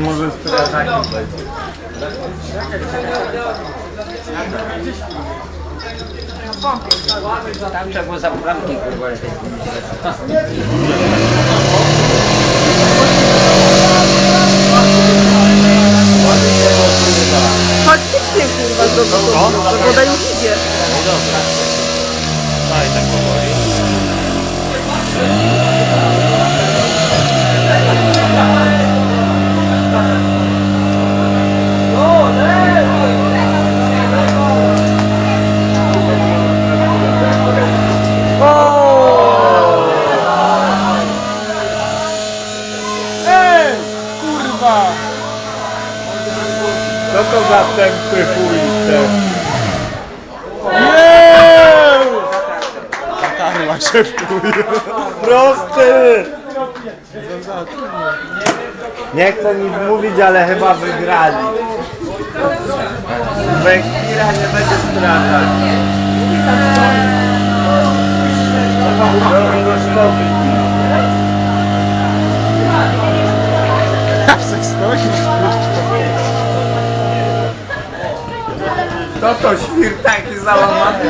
może strażakiem będzie. Tam trzeba było za bramki kurwa lepiej. Faktycznie kurwa woda już idzie. Kurwa! Co to za tępy chuj Nie! Zatarła się w chuj. Prosty! Nie chcę nic mówić, ale chyba wygrali. Węgila nie będzie stracać. Drogi Co to świr taki załamany?